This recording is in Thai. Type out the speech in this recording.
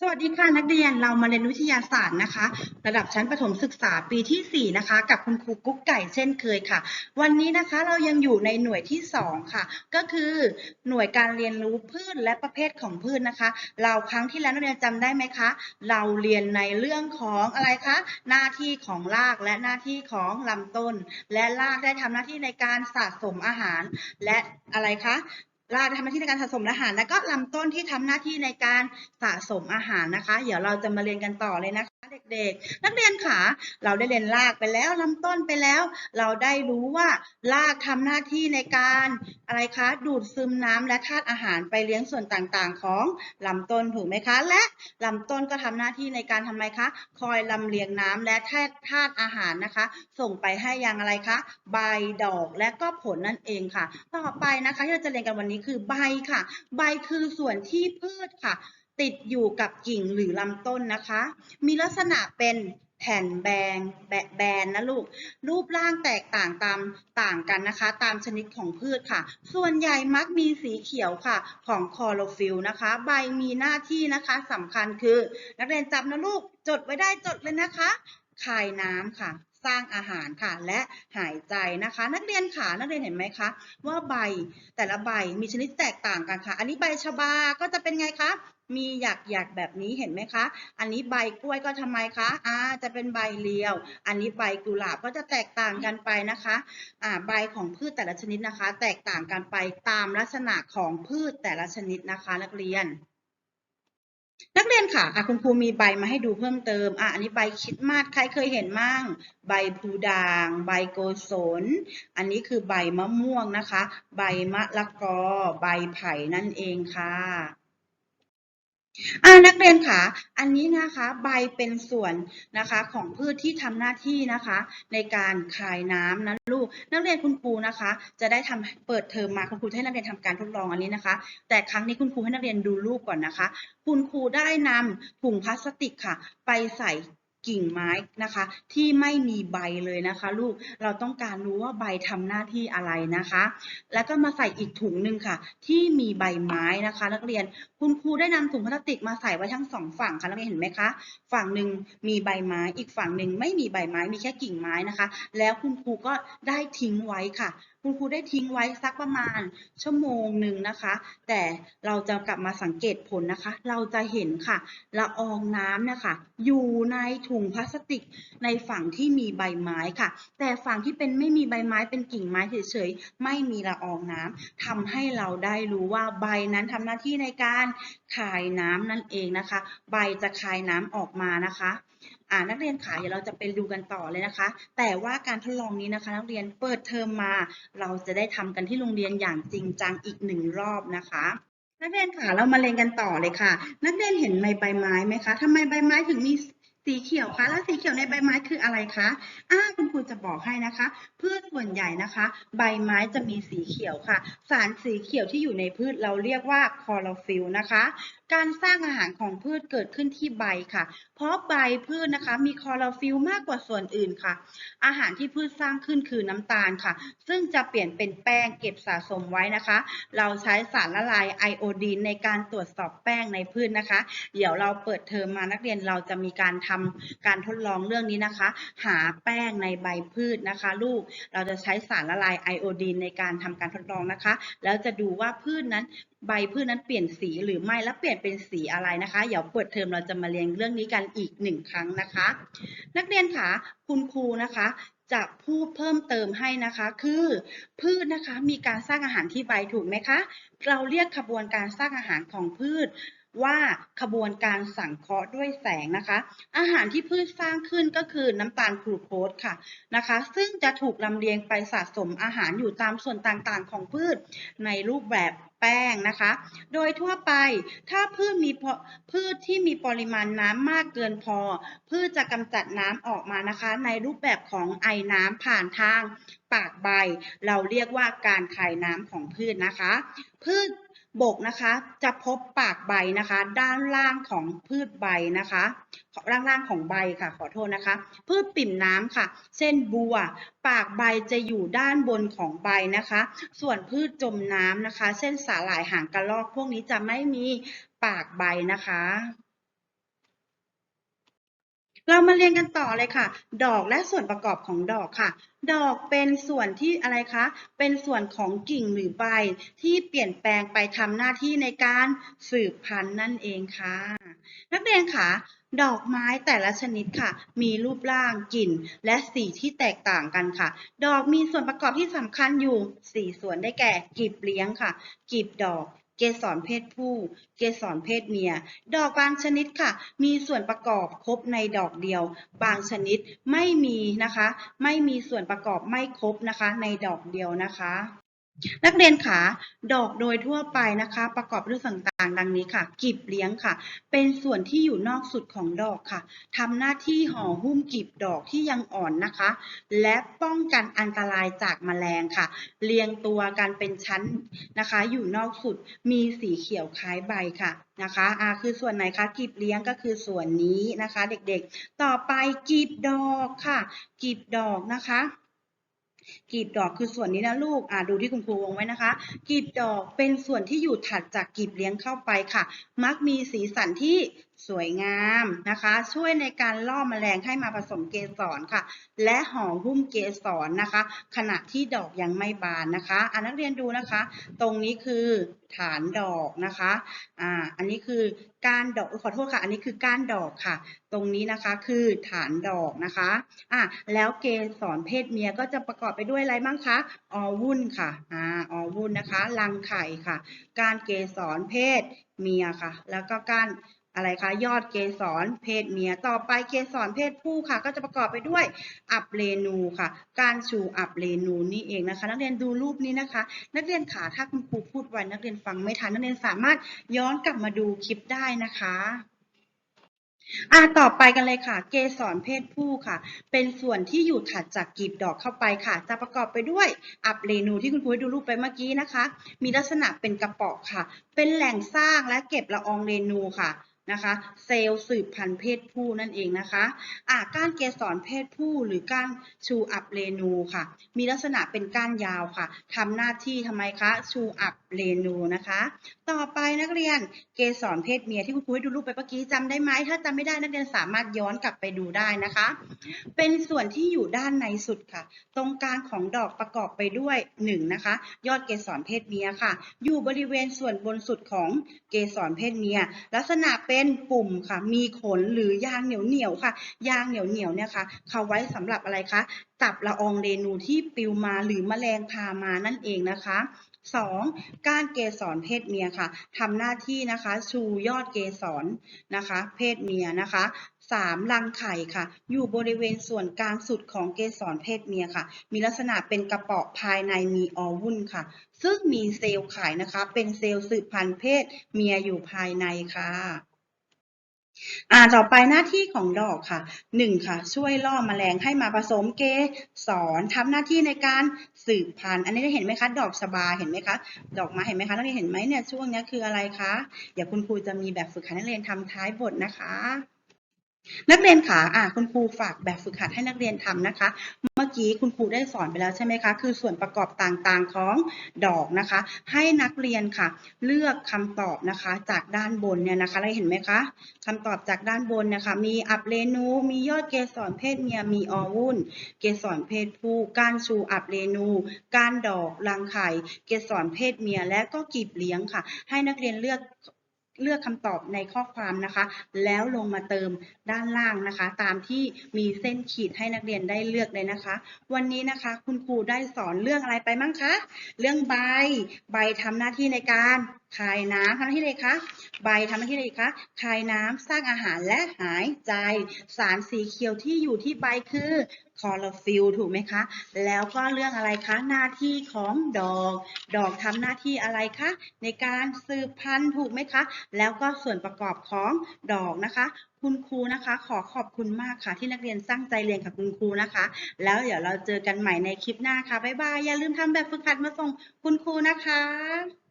สวัสดีค่ะนักเรียนเรามาเรียนวิทยาศาสตร์นะคะ ระดับชั้นประถมศึกษาปีที่ 4 นะคะ กับคุณครูกุ๊กไก่เช่นเคยค่ะ วันนี้นะคะเรายังอยู่ในหน่วยที่ 2 ค่ะ ก็คือหน่วยการเรียนรู้พืชและประเภทของพืชนะคะ เราครั้งที่แล้วนักเรียนจำได้ไหมคะ เราเรียนในเรื่องของอะไรคะหน้าที่ของรากและหน้าที่ของลำต้น และรากได้ทำหน้าที่ในการสะสมอาหาร และอะไรคะ ราทำหน้าที่ในการสะสมอาหาร และก็ลำต้นที่ทำหน้าที่ในการสะสมอาหารนะคะ เดี๋ยวเราจะมาเรียนกันต่อเลยนะคะ เด็กๆ นักเรียนค่ะเราได้เรียนรากไปแล้วลำต้นไปแล้ว เราได้รู้ว่ารากทำหน้าที่ในการอะไรคะ ดูดซึมน้ำและธาตุอาหารไปเลี้ยงส่วนต่างๆ ของลำต้นถูกไหมคะ และลำต้นก็ทำหน้าที่ในการทำอะไรคะ คอยลำเลียงน้ำและธาตุอาหารนะคะ ส่งไปให้ยังอะไรคะ ใบดอกและก็ผลนั่นเองค่ะ ต่อไปนะคะที่เราจะเรียนกันวันนี้คือใบค่ะ ใบคือส่วนที่พืชค่ะ ติดอยู่กับกิ่งหรือลำต้นนะคะ มีลักษณะเป็นแผ่นแบงแบะแบนนะลูก รูปร่างแตกต่างตามต่างกันนะคะ ตามชนิดของพืชค่ะ ส่วนใหญ่มักมีสีเขียวค่ะ ของคลอโรฟิลนะคะ ใบมีหน้าที่นะคะสำคัญคือ นักเรียนจำนะลูก จดไว้ได้จดเลยนะคะ คายน้ำค่ะ สร้างอาหารค่ะ และหายใจนะคะ นักเรียนค่ะนักเรียนเห็นไหมคะว่าใบแต่ละใบมีชนิดแตกต่างกันค่ะ อันนี้ใบชบาก็จะเป็นไงคะมีหยักหยักแบบนี้เห็นไหมคะ อันนี้ใบกล้วยก็ทำไมคะ อ่า จะเป็นใบเรียว อันนี้ใบกุหลาบก็จะแตกต่างกันไปนะคะ อ่า ใบของพืชแต่ละชนิดนะคะ แตกต่างกันไปตามลักษณะของพืชแต่ละชนิดนะคะ นักเรียน นักเรียนค่ะอะคุณครูมีใบมาให้ดูเพิ่มเติมอะอันนี้ใบคิดมาดใครเคยเห็นมั่ง ใบพลูด่าง ใบโกศล อันนี้คือใบมะม่วงนะคะ ใบมะละกอ ใบไผ่นั่นเองค่ะ อ่า นักเรียนค่ะอันนี้นะคะใบเป็นส่วนนะคะของพืชที่ทำหน้าที่นะคะ ในการคายน้ำนะลูก นักเรียนคุณครูนะคะ จะได้ทำเปิดเทอมมาคุณครูจะให้นักเรียนทำการทดลองอันนี้นะคะ แต่ครั้งนี้คุณครูให้นักเรียนดูรูปก่อนนะคะ คุณครูได้นำถุงพลาสติกค่ะ ไปใส่ กิ่งไม้นะคะ ที่ไม่มีใบเลยนะคะ ลูกเราต้องการรู้ว่าใบทำหน้าที่อะไรนะคะ แล้วก็มาใส่อีกถุงหนึ่งค่ะ ที่มีใบไม้นะคะ นักเรียนคุณครูได้นำถุงพลาสติกมาใส่ไว้ทั้งสองฝั่งค่ะนักเรียนเห็นไหมคะ ฝั่งหนึ่งมีใบไม้อีกฝั่งหนึ่งไม่มีใบไม้มีแค่กิ่งไม้นะคะ แล้วคุณครูก็ได้ทิ้งไว้ค่ะ คุณครูได้ทิ้งไว้สักประมาณชั่วโมงหนึ่งนะคะ แต่เราจะกลับมาสังเกตผลนะคะ เราจะเห็นค่ะละอองน้ำนี่ยค่ะอยู่ในถุงพลาสติกในฝั่งที่มีใบไม้ค่ะ แต่ฝั่งที่เป็นไม่มีใบไม้เป็นกิ่งไม้เฉยๆไม่มีละอองน้ำทำให้เราได้รู้ว่าใบนั้นทำหน้าที่ในการคายน้ำนั่นเองนะคะ ใบจะคายน้ำออกมานะคะอ่านักเรียนค่ะเดี๋ยวเราจะไปดูกันต่อเลยนะคะ แต่ว่าการทดลองนี้นะคะ นักเรียนเปิดเทอมมา เราจะได้ทำกันที่โรงเรียนอย่างจริงจังอีกหนึ่งรอบนะคะนักเรียนค่ะเรามาเรียนกันต่อเลยค่ะ นักเรียนเห็นใบใบไม้ไหมคะทำไมใบไม้ถึงมีสีเขียวคะแล้วสีเขียวในใบไม้คืออะไรคะอ่าคุณครูจะบอกให้นะคะ พืชส่วนใหญ่นะคะ ใบไม้จะมีสีเขียวค่ะ สารสีเขียวที่อยู่ในพืชเราเรียกว่าคลอโรฟิลนะคะการสร้างอาหารของพืชเกิดขึ้นที่ใบค่ะ เพราะใบพืชนะคะ มีคลอโรฟิลมากกว่าส่วนอื่นค่ะ อาหารที่พืชสร้างขึ้นคือน้ำตาลค่ะ ซึ่งจะเปลี่ยนเป็นแป้งเก็บสะสมไว้นะคะ เราใช้สารละลายไอโอดีนในการตรวจสอบแป้งในพืชนะคะ เดี๋ยวเราเปิดเทอมมานักเรียนเราจะมีการทำการทดลองเรื่องนี้นะคะ หาแป้งในใบพืชนะคะ ลูกเราจะใช้สารละลายไอโอดีนในการทำการทดลองนะคะ แล้วจะดูว่าพืชนั้นใบพืชนั้นเปลี่ยนสีหรือไม่และเปลี่ยนเป็นสีอะไรนะคะ เดี๋ยวเปิดเทอมเราจะมาเรียนเรื่องนี้กันอีกหนึ่งครั้งนะคะ นักเรียนคะคุณครูนะคะจะพูดเพิ่มเติมให้นะคะ คือพืชนะคะมีการสร้างอาหารที่ใบถูกไหมคะ เราเรียกขบวนการสร้างอาหารของพืช ว่าขบวนการสังเคราะห์ด้วยแสงนะคะ อาหารที่พืชสร้างขึ้นก็คือน้ำตาลกลูโคสค่ะนะคะ ซึ่งจะถูกลำเลียงไปสะสมอาหารอยู่ตามส่วนต่างๆ ของพืชในรูปแบบแป้งนะคะ โดยทั่วไปถ้าพืชมีพืชที่มีปริมาณน้ำมากเกินพอ พืชจะกำจัดน้ำออกมานะคะ ในรูปแบบของไอน้ำผ่านทางปากใบ เราเรียกว่าการคายน้ำของพืชนะคะ พืช บกนะคะจะพบปากใบนะคะ ด้านล่างของพืชใบนะคะด้านล่างของใบค่ะ ขอโทษนะคะ พืชปิ่มน้ำค่ะ เส้นบัว ปากใบจะอยู่ด้านบนของใบนะคะ ส่วนพืชจมน้ำนะคะ เส้นสาหร่ายหางกระรอกพวกนี้จะไม่มีปากใบนะคะ เรามาเรียนกันต่อเลยค่ะ ดอกและส่วนประกอบของดอกค่ะ ดอกเป็นส่วนที่อะไรคะ เป็นส่วนของกิ่งหรือใบ ที่เปลี่ยนแปลงไปทำหน้าที่ในการสืบพันธุ์นั่นเองค่ะ นักเรียนค่ะดอกไม้แต่ละชนิดค่ะ มีรูปร่างกลิ่น และสีที่แตกต่างกันค่ะ ดอกมีส่วนประกอบที่สำคัญอยู่ 4 ส่วนได้แก่กลีบเลี้ยงค่ะกลีบดอก เกสรเพศผู้ เกสรเพศเมีย ดอกบางชนิดค่ะ มีส่วนประกอบครบในดอกเดียว บางชนิดไม่มีนะคะ ไม่มีส่วนประกอบไม่ครบนะคะ ในดอกเดียวนะคะ นักเรียนขาดอกโดยทั่วไปนะคะ ประกอบด้วยส่วนต่างๆ ดังนี้ค่ะกลีบเลี้ยงค่ะ เป็นส่วนที่อยู่นอกสุดของดอกค่ะทำหน้าที่ห่อหุ้มกลีบดอกที่ยังอ่อนนะคะ และป้องกันอันตรายจากแมลงค่ะ เรียงตัวกันเป็นชั้นนะคะ อยู่นอกสุดมีสีเขียวคล้ายใบค่ะนะคะอ่าคือส่วนไหนคะกลีบเลี้ยงก็คือส่วนนี้นะคะ เด็กๆ ต่อไปกลีบดอกค่ะกลีบดอกนะคะ กลีบดอกคือส่วนนี้นะลูกอ่าดูที่คุณครูวงไว้นะคะกลีบดอกเป็นส่วนที่อยู่ถัดจากกลีบเลี้ยงเข้าไปค่ะ มักมีสีสันที่สวยงามนะคะ ช่วยในการล่อแมลงให้มาผสมเกสรค่ะ และห่อหุ้มเกสรนะคะ ขณะที่ดอกยังไม่บานนะคะอ่านักเรียนดูนะคะ ตรงนี้คือฐานดอกนะคะอ่าอันนี้คือก้านดอกขอโทษค่ะ อันนี้คือก้านดอกค่ะ ตรงนี้นะคะคือฐานดอกนะคะอะแล้วเกสรเพศเมียก็จะประกอบไปด้วยอะไรบ้างคะออวุ่นค่ะอ่าออวุ่นนะคะรังไข่ค่ะก้านเกสรเพศเมียค่ะ แล้วก็ก้าน อะไรคะยอดเกสรเพศเมียต่อไปเกสรเพศผู้ค่ะ ก็จะประกอบไปด้วยอับเรนูค่ะ กานชูอับเรนูนี่เองนะคะ นักเรียนดูรูปนี้นะคะ นักเรียนขาถ้าคุณครูพูดไว้นักเรียนฟังไม่ทันนักเรียนสามารถย้อนกลับมาดูคลิปได้นะคะอ่าต่อไปกันเลยค่ะ เกสรเพศผู้ค่ะ เป็นส่วนที่อยู่ถัดจากกลีบดอกเข้าไปค่ะ จะประกอบไปด้วยอับเรนูที่คุณครูให้ดูรูปไปเมื่อกี้นะคะ มีลักษณะเป็นกระป๋อค่ะ เป็นแหล่งสร้างและเก็บละอองเรนูค่ะ นะคะเซลล์สืบพันธุ์เพศผู้นั่นเองนะคะอ่าก้านเกสรเพศผู้หรือก้านชูอับเรนูค่ะ มีลักษณะเป็นก้านยาวค่ะทำหน้าที่ทำไมคะชูอับเรนูนะคะ ต่อไปนักเรียนเกสรเพศเมียที่คุณครูให้ดูรูปไปเมื่อกี้จำได้ไหมถ้าจำไม่ได้นักเรียนสามารถย้อนกลับไปดูได้นะคะ เป็นส่วนที่อยู่ด้านในสุดค่ะ ตรงกลางของดอกประกอบไปด้วยหนึ่งนะคะ ยอดเกสรเพศเมียค่ะ อยู่บริเวณส่วนบนสุดของเกสรเพศเมีย ลักษณะเป็นเป็นปุ่มค่ะ มีขนหรือยางเหนียวเหนียวๆค่ะ ยางเหนียวเหนียวๆเนี่ยค่ะเขาไว้สำหรับอะไรคะจับละอองเรนูที่ปลิวมาหรือมแมลงพามานั่นเองนะคะสองก้านเกสรเพศเมียค่ะทำหน้าที่นะคะ ชูยอดเกสรนะคะ เพศเมียนะคะสามรังไข่ค่ะ อยู่บริเวณส่วนกลางสุดของเกสรเพศเมียค่ะ มีลักษณะเป็นกระเป๋อภายในมีออวุ่นค่ะ ซึ่งมีเซลล์ไข่นะคะ เป็นเซลล์สืบพันธุ์เพศเมียอยู่ภายในค่ะ อ่าต่อไปหน้าที่ของดอกค่ะหนึ่งค่ะ ช่วยล่อแมลงให้มาผสมเกสรทำหน้าที่ในการสืบพันธุ์ อันนี้ได้เห็นไหมคะดอกชบาเห็นไหมคะ ดอกไม้เห็นไหมคะนักเรียนเห็นไหมเนี่ยช่วงนี้คืออะไรคะเดี๋ยวคุณครูจะมีแบบฝึกหัดนักเรียนทำท้ายบทนะคะ นักเรียนขาอะคุณครูฝากแบบฝึกหัดให้นักเรียนทำนะคะ เมื่อกี้คุณครูได้สอนไปแล้วใช่ไหมคะ คือส่วนประกอบต่างๆของดอกนะคะ ให้นักเรียนค่ะ เลือกคำตอบนะคะ จากด้านบนเนี่ยนะคะเราเห็นไหมคะคำตอบจากด้านบนนะคะ มีอับเรนู มียอดเกสรเพศเมีย มีออวุ่น เกสรเพศผู้ ก้านชูอับเรนู ก้านดอก รังไข่ เกสรเพศเมีย และก็กีบเลี้ยงค่ะ ให้นักเรียนเลือก เลือกคำตอบในข้อความนะคะ แล้วลงมาเติมด้านล่างนะคะ ตามที่มีเส้นขีดให้นักเรียนได้เลือกเลยนะคะ วันนี้นะคะ คุณครูได้สอนเรื่องอะไรไปมั้งคะ เรื่องใบ ใบทำหน้าที่ในการ คายน้ำทำหน้าที่เลยคะใบทำหน้าที่อะไรคะคายน้ำสร้างอาหารและหายใจ สารสีเขียวที่อยู่ที่ใบคือคลอโรฟิลถูกไหมคะ แล้วก็เรื่องอะไรคะ หน้าที่ของดอก ดอกทำหน้าที่อะไรคะ ในการสืบพันธุ์ถูกไหมคะ แล้วก็ส่วนประกอบของดอกนะคะ คุณครูนะคะ ขอขอบคุณมากค่ะ ที่นักเรียนตั้งใจเรียนกับคุณครูนะคะ แล้วเดี๋ยวเราเจอกันใหม่ในคลิปหน้าค่ะ บ๊ายบาย อย่าลืมทำแบบฝึกหัดมาส่งคุณครูนะคะ